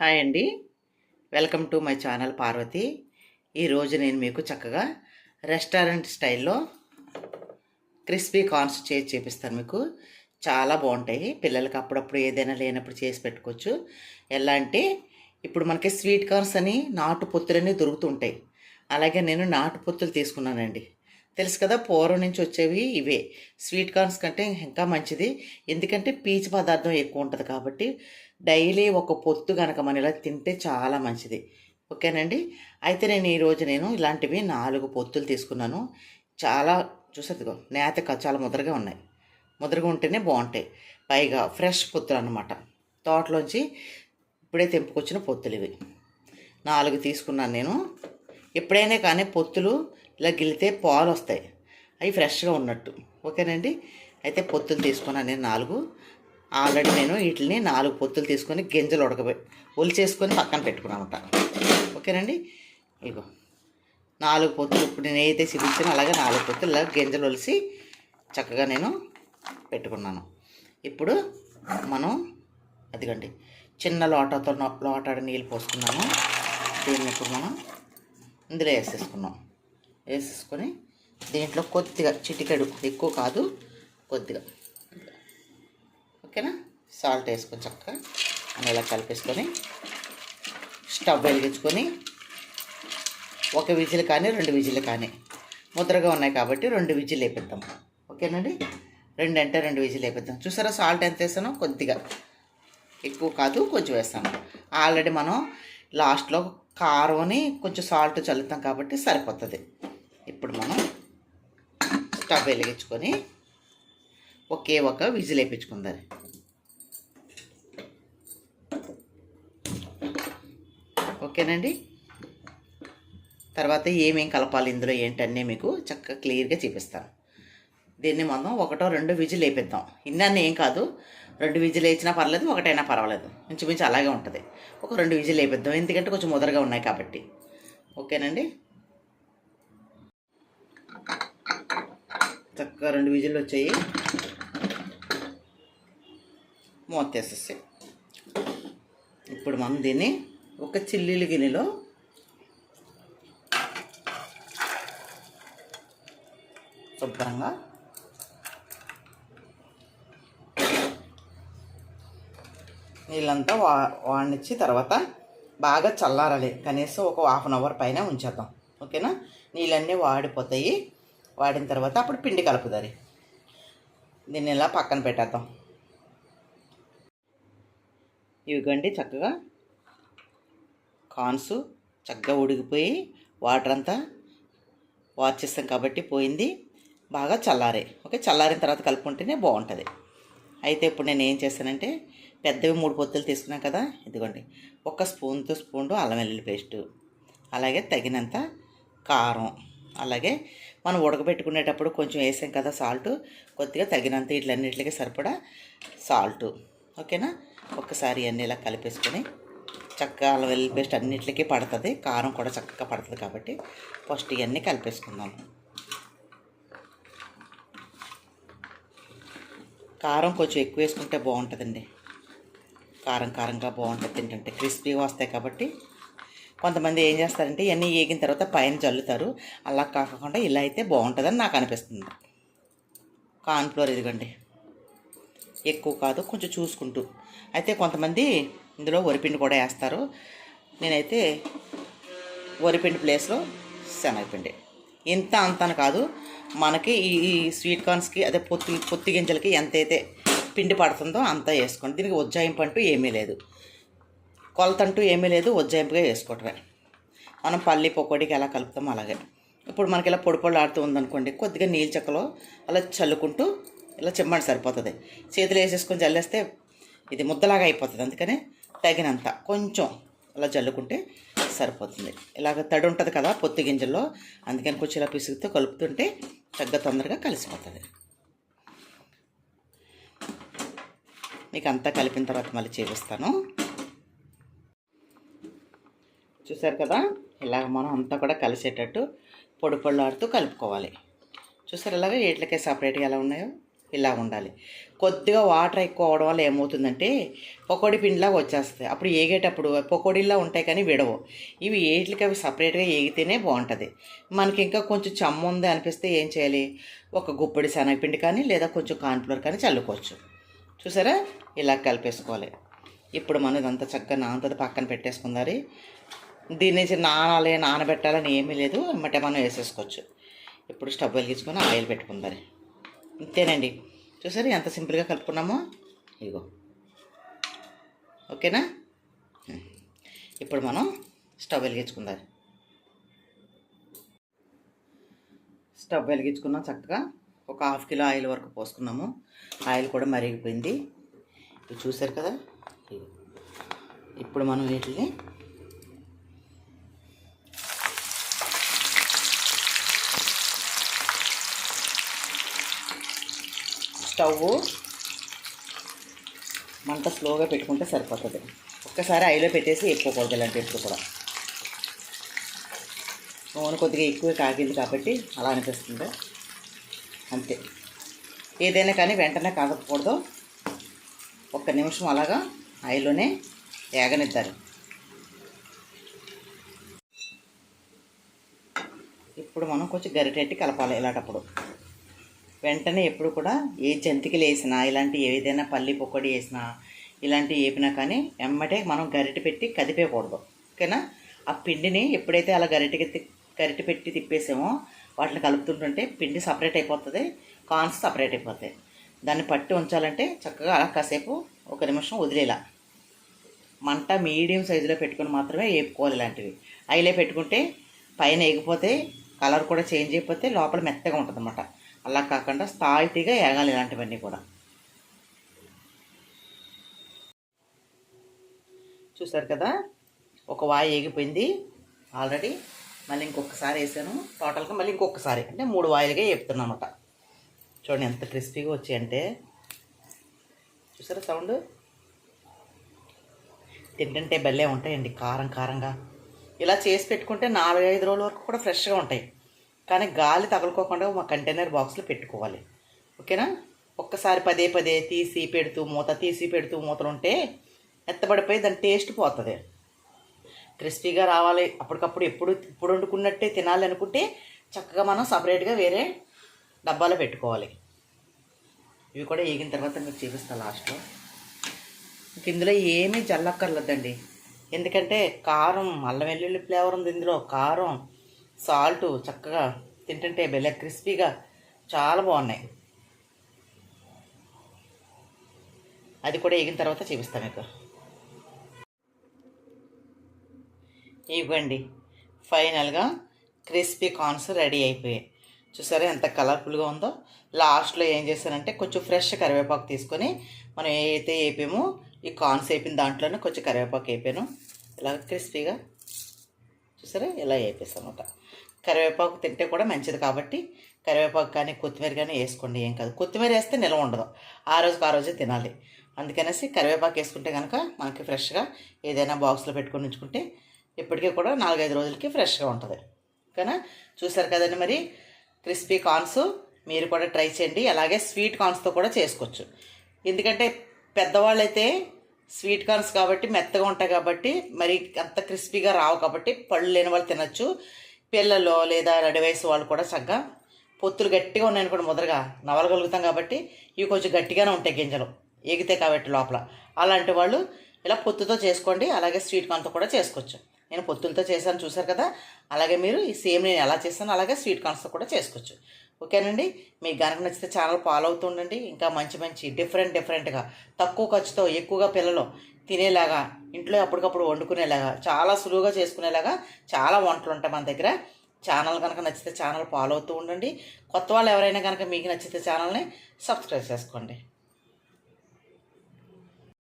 Hi అండి. Welcome to my channel Parvati. ఈరోజు నేను మీకు చక్కగా రెస్టారెంట్ స్టైల్లో క్రిస్పీ కార్న్స్ చేసి చూపిస్తాను మీకు. చాలా బాగుంటాయి. పిల్లలకి అప్పుడప్పుడు ఏదైనా లేనప్పుడు చేసి పెట్టుకోవచ్చు. ఎలా అంటే ఇప్పుడు మనకి స్వీట్ కార్న్స్ అని నాటు పొత్తులన్నీ దొరుకుతుంటాయి అలాగే నేను నాటు పొత్తులు తీసుకున్నానండి. తెలుసు కదా పూర్వం నుంచి వచ్చేవి ఇవే. స్వీట్ కార్న్స్ కంటే ఇంకా మంచిది. ఎందుకంటే పీచు పదార్థం ఎక్కువ ఉంటుంది కాబట్టి డైలీ ఒక పొత్తు కనుక మనం ఇలా తింటే చాలా మంచిది. ఓకేనండి? అయితే నేను ఈరోజు నేను ఇలాంటివి నాలుగు పొత్తులు తీసుకున్నాను. చాలా చూసేదిగో నేత క- చాలా ముద్రగా ఉన్నాయి. ముద్రగా ఉంటేనే బాగుంటాయి. పైగా ఫ్రెష్ పొత్తులు అన్నమాట. తోటలోంచి ఇప్పుడే తెంపుకొచ్చిన పొత్తులు ఇవి. నాలుగు తీసుకున్నాను నేను. ఎప్పుడైనా కానీ పొత్తులు ఇలా గిలితే పాలు వస్తాయి అవి ఫ్రెష్గా ఉన్నట్టు. ఓకేనండి? అయితే పొత్తులు తీసుకున్నాను నేను నాలుగు. ఆల్రెడీ నేను వీటిని నాలుగు పొత్తులు తీసుకొని గింజలు ఉడకబె ఒలిచేసుకొని పక్కన పెట్టుకున్నామట. ఓకేనండి? ఇగో నాలుగు పొత్తులు ఇప్పుడు నేను ఏదైతే చూపించానో అలాగే నాలుగు పొత్తులు ఇలా గింజలు ఒలిసి చక్కగా నేను పెట్టుకున్నాను. ఇప్పుడు మనం అదిగండి. చిన్న లోటతో లోటాడ నీళ్ళు పోసుకున్నాము దీన్ని ఇప్పుడు మనం ఇందులో వేసేసుకున్నాం. వేసేసుకొని దీంట్లో కొద్దిగా చిటికెడు ఎక్కువ కాదు కొద్దిగా. ఓకేనా? సాల్ట్ వేసుకొని చక్కగా. అని ఇలా కలిపేసుకొని స్టవ్ వెలిగించుకొని ఒక విజిల్ కానీ రెండు విజిల్ కానీ. ముద్రగా ఉన్నాయి కాబట్టి రెండు విజిల్ వేపిద్దాం. ఓకేనండి? రెండు అంటే రెండు విజిల్ వేపిద్దాం. చూసారా సాల్ట్ ఎంత వేసానో కొద్దిగా. ఎక్కువ కాదు కొంచెం వేస్తాను. ఆల్రెడీ మనం లాస్ట్లో కారంని కొంచెం సాల్ట్ చల్లుతాం కాబట్టి సరిపోతుంది. ఇప్పుడు మనం స్టవ్ వెలిగించుకొని ఒకే ఒక విజిల్ వేయించుకుందాం ఓకేనండి. తర్వాత ఏమేం కలపాలి ఇందులో ఏంటన్నీ మీకు చక్కగా క్లియర్గా చూపిస్తాను. దీన్ని మనం ఒకటో రెండు విజిల్ వేపిద్దాం. ఇన్ని ఏం కాదు. రెండు విజిల్ వేసినా పర్లేదు ఒకటైనా పర్వాలేదు. ఇంచుమించు అలాగే ఉంటుంది. ఒక రెండు విజిల్ వేపిద్దాం. ఎందుకంటే కొంచెం ముదరగా ఉన్నాయి కాబట్టి. ఓకేనండి? చక్కగా రెండు విజిల్లు వచ్చాయి. మూత ఇప్పుడు మనం దీన్ని ఒక చిల్లీలు గిన్నెలో శుభ్రంగా నీళ్ళంతా వా వాడినిచ్చి తర్వాత బాగా చల్లారాలి. కనీసం ఒక హాఫ్ అన్ అవర్ పైన ఉంచేద్దాం. ఓకేనా? నీళ్ళన్నీ వాడిపోతాయి. వాడిన తర్వాత అప్పుడు పిండి కలుపుదారి. దీన్ని ఇలా పక్కన పెట్టేద్దాం. ఇవిగండి చక్కగా కార్న్స్ చక్కగా ఉడికిపోయి వాటర్ అంతా వాచ్ చేస్తాం కాబట్టి పోయింది. బాగా చల్లారే. ఓకే చల్లారిన తర్వాత కలుపుకుంటేనే బాగుంటుంది. అయితే ఇప్పుడు నేను ఏం చేస్తానంటే పెద్దవి మూడు పొత్తులు తీసుకున్నాం కదా ఇదిగోండి. ఒక స్పూన్తో స్పూన్ అల్లం వెల్లుల్లి పేస్టు అలాగే తగినంత కారం అలాగే మనం ఉడకబెట్టుకునేటప్పుడు కొంచెం వేసాం కదా సాల్ట్ కొద్దిగా తగినంత వీటిలన్నిటికి సరిపడా సాల్ట్. ఓకేనా? ఒక్కసారి అన్నీ ఇలా కలిపేసుకొని చక్కగా అల్లం వెల్లుల్లి పేస్ట్ అన్నిటికీ పడుతుంది. కారం కూడా చక్కగా పడుతుంది కాబట్టి ఫస్ట్ ఇవన్నీ కలిపేసుకుందాం. కారం కొంచెం ఎక్కువ వేసుకుంటే బాగుంటుందండి. కారం కారంగా బాగుంటుంది తింటుంటే. క్రిస్పీగా వస్తాయి కాబట్టి కొంతమంది ఏం చేస్తారంటే ఇవన్నీ వేగిన తర్వాత పైన చల్లుతారు అలా కాకుండా ఇలా అయితే బాగుంటుందని నాకు అనిపిస్తుంది. కార్న్ఫ్లోర్ ఇదిగండి. ఎక్కువ కాదు కొంచెం చూసుకుంటూ. అయితే కొంతమంది ఇందులో వరిపిండి కూడా వేస్తారు. నేనైతే వరిపిండి ప్లేస్లో శనగపిండి. ఇంత అంత అని కాదు మనకి ఈ ఈ స్వీట్ కార్న్స్కి అదే పొత్తి పొత్తి గింజలకి ఎంతైతే పిండి పడుతుందో అంత వేసుకోండి. దీనికి ఉజ్జాయింపు అంటూ ఏమీ లేదు. కొలత అంటూ ఏమీ లేదు ఉజ్జాయింపుగా వేసుకోవటమే. మనం పల్లి పకోడీకి ఎలా కలుపుతామో అలాగే. ఇప్పుడు మనకి ఇలా పొడి పొడి ఆడుతూ ఉందనుకోండి కొద్దిగా నీళ్ళ చెక్కలో అలా చల్లుకుంటూ ఇలా చిమ్మండి సరిపోతుంది. చేతులు వేసేసుకొని చల్లేస్తే ఇది ముద్దలాగా అయిపోతుంది. అందుకని తగినంత కొంచెం అలా జల్లుకుంటే సరిపోతుంది. ఇలాగ తడి ఉంటుంది కదా పొత్తి గింజల్లో అందుకని కొంచెం ఇలా పిసుగుతూ కలుపుతుంటే చక్కగా తొందరగా కలిసిపోతుంది. మీకు అంతా కలిపిన తర్వాత మళ్ళీ చేపిస్తాను. చూసారు కదా? ఇలాగ మనం అంతా కూడా కలిసేటట్టు పొడి పొళ్ళాడుతూ కలుపుకోవాలి. చూసారు ఇలాగ వీటికే సపరేట్గా ఎలా ఉన్నాయో? ఇలా ఉండాలి. కొద్దిగా వాటర్ ఎక్కువ అవడం వల్ల ఏమవుతుందంటే పకోడీ పిండిలాగా వచ్చేస్తాయి. అప్పుడు ఏగేటప్పుడు పకోడీలా ఉంటాయి కానీ విడవు. ఇవి ఏట్లకి అవి సపరేట్గా ఏగితేనే బాగుంటుంది. మనకి ఇంకా కొంచెం చమ్ము ఉంది అనిపిస్తే ఏం చేయాలి? ఒక గుప్పడి శనగపిండి కానీ లేదా కొంచెం కాన్ఫ్లోర్ కానీ చల్లుకోవచ్చు. చూసారా? ఇలా కలిపేసుకోవాలి. ఇప్పుడు మనం ఇదంతా చక్కగా నానంతది పక్కన పెట్టేసుకుందారి దీని నుంచి నానాలి నానబెట్టాలని ఏమీ లేదు. అమ్మటే మనం వేసేసుకోవచ్చు. ఇప్పుడు స్టవ్ వెలిగించుకొని ఆయిల్ పెట్టుకుందారి ఇంతేనండి. చూసారు ఎంత సింపుల్గా కలుపుకున్నామో? ఇగో ఓకేనా? ఇప్పుడు మనం స్టవ్ వెలిగించుకుందాం. స్టవ్ వెలిగించుకున్నాం చక్కగా. ఒక హాఫ్ కిలో ఆయిల్ వరకు పోసుకున్నాము. ఆయిల్ కూడా మరిగిపోయింది. ఇవి చూసారు కదా? ఇప్పుడు మనం వీటిని స్టవ్ మంట స్లోగా పెట్టుకుంటే సరిపోతుంది. ఒక్కసారి ఐలో పెట్టేసి ఎక్కువకూడదు ఇలాంటి ఎప్పుడు కూడా. నూనె కొద్దిగా ఎక్కువ కాగింది కాబట్టి అలా అనిపిస్తుంది. అంతే. ఏదైనా కానీ వెంటనే కాగకూడదు ఒక్క నిమిషం అలాగా ఆయిల్లోనే ఏగనిద్దారు ఇప్పుడు మనం కొంచెం గరిటెట్టి కలపాలి ఇలాంటప్పుడు. వెంటనే ఎప్పుడు కూడా ఏ జంతికలు వేసినా ఇలాంటి ఏదైనా పల్లి పొక్కడి వేసినా ఇలాంటివి వేపినా కానీ ఎమ్మటే మనం గరిటె పెట్టి కదిపేయకూడదు. ఓకేనా? ఆ పిండిని ఎప్పుడైతే అలా గరిటెకి గరిటె పెట్టి తిప్పేసామో వాటిని కలుపుతుంటుంటే పిండి సపరేట్ అయిపోతుంది కార్న్స్ సపరేట్ అయిపోతాయి. దాన్ని పట్టి ఉంచాలంటే చక్కగా అలా కాసేపు ఒక నిమిషం వదిలేలా. మంట మీడియం సైజులో పెట్టుకుని మాత్రమే వేపుకోవాలి ఇలాంటివి. అయిలే పెట్టుకుంటే పైన ఎగిపోతే కలర్ కూడా చేంజ్ అయిపోతే లోపల మెత్తగా ఉంటుంది అన్నమాట అలా కాకుండా స్థాయితీగా ఏగాలి ఇలాంటివన్నీ కూడా. చూసారు కదా? ఒక వాయి ఏగిపోయింది. ఆల్రెడీ మళ్ళీ ఇంకొకసారి వేసాను. టోటల్గా మళ్ళీ ఇంకొకసారి. అంటే మూడు వాయిలుగా వేపుతున్నాను అనమాట చూడండి ఎంత క్రిస్పీగా వచ్చాయంటే చూసారా సౌండ్? తింటుంటే బెల్లే ఉంటాయండి. కారం కారంగా. ఇలా చేసి పెట్టుకుంటే నాలుగైదు రోజుల వరకు కూడా ఫ్రెష్గా ఉంటాయి. కానీ గాలి తగులుకోకుండా మా కంటైనర్ బాక్స్లో పెట్టుకోవాలి. ఓకేనా? ఒక్కసారి పదే పదే తీసి పెడుతూ మూత తీసి పెడుతూ మూతలు ఉంటే ఎత్తబడిపోయి దాని టేస్ట్ పోతుంది. క్రిస్పీగా రావాలి. అప్పటికప్పుడు ఎప్పుడు ఇప్పుడు వండుకున్నట్టే తినాలి అనుకుంటే చక్కగా మనం సపరేట్గా వేరే డబ్బాలో పెట్టుకోవాలి. ఇవి కూడా ఏగిన తర్వాత మీకు చూపిస్తాను లాస్ట్లో ఇంక ఇందులో ఏమీ జల్లక్కర్లేదండి. ఎందుకంటే కారం అల్లం వెల్లుల్లి ఫ్లేవర్ ఉంది ఇందులో. కారం సాల్ట్ చక్కగా తింటుంటే బెల్ల క్రిస్పీగా చాలా బాగున్నాయి. అది కూడా వేగిన తర్వాత చూపిస్తాను మీకు. ఇవ్వండి. ఫైనల్గా క్రిస్పీ కార్న్స్ రెడీ అయిపోయాయి. చూసారా ఎంత కలర్ఫుల్గా ఉందో? లాస్ట్లో ఏం చేశానంటే కొంచెం ఫ్రెష్ కరివేపాకు తీసుకొని మనం ఏదైతే వేపామో ఈ కార్న్స్ వేపిన దాంట్లోనే కొంచెం కరివేపాకు వేపాను. ఇలా క్రిస్పీగా చూసారా ఇలా వేపేస్తాం అనమాట కరివేపాకు తింటే కూడా మంచిది కాబట్టి కరివేపాకు కానీ కొత్తిమీర కానీ వేసుకోండి ఏం కాదు. కొత్తిమీర వేస్తే నిల్వ ఉండదు. ఆ రోజుకి ఆ రోజే తినాలి. అందుకనేసి కరివేపాకు వేసుకుంటే కనుక మనకి ఫ్రెష్గా ఏదైనా బాక్స్లో పెట్టుకొని ఉంచుకుంటే ఇప్పటికీ కూడా నాలుగైదు రోజులకి ఫ్రెష్గా ఉంటుంది. ఓకేనా? చూసారు కదండి మరి? క్రిస్పీ కార్న్స్ మీరు కూడా ట్రై చేయండి. అలాగే స్వీట్ కార్న్స్తో కూడా చేసుకోవచ్చు. ఎందుకంటే పెద్దవాళ్ళు అయితే స్వీట్ కార్న్స్ కాబట్టి మెత్తగా ఉంటాయి కాబట్టి మరి అంత క్రిస్పీగా రావు కాబట్టి పళ్ళు లేని వాళ్ళు తినచ్చు. పిల్లలు లేదా రెడీ వయసు వాళ్ళు కూడా చక్కగా పొత్తులు గట్టిగా ఉన్నాయని కూడా ముదరగా నవలగలుగుతాం కాబట్టి ఇవి కొంచెం గట్టిగానే ఉంటాయి గింజలు. ఎగితే కాబట్టి లోపల. అలాంటి వాళ్ళు ఇలా పొత్తుతో చేసుకోండి. అలాగే స్వీట్ కార్న్తో కూడా చేసుకోవచ్చు. నేను పొత్తులతో చేశాను చూసారు కదా? అలాగే మీరు ఈ సేమ్ నేను ఎలా చేస్తాను అలాగే స్వీట్ కార్న్స్తో కూడా చేసుకోవచ్చు. ఓకేనండి? మీకు కనుక నచ్చితే ఛానల్ ఫాలో అవుతుండండి ఇంకా మంచి మంచి డిఫరెంట్ డిఫరెంట్గా తక్కువ ఖర్చుతో ఎక్కువగా పిల్లలు తినేలాగా ఇంట్లో అప్పటికప్పుడు వండుకునేలాగా చాలా సులువుగా చేసుకునేలాగా చాలా వంటలు ఉంటాయి మన దగ్గర. ఛానల్ కనుక నచ్చితే ఛానల్ ఫాలో అవుతూ ఉండండి. కొత్త వాళ్ళు ఎవరైనా కనుక మీకు నచ్చితే ఛానల్ని సబ్స్క్రైబ్ చేసుకోండి.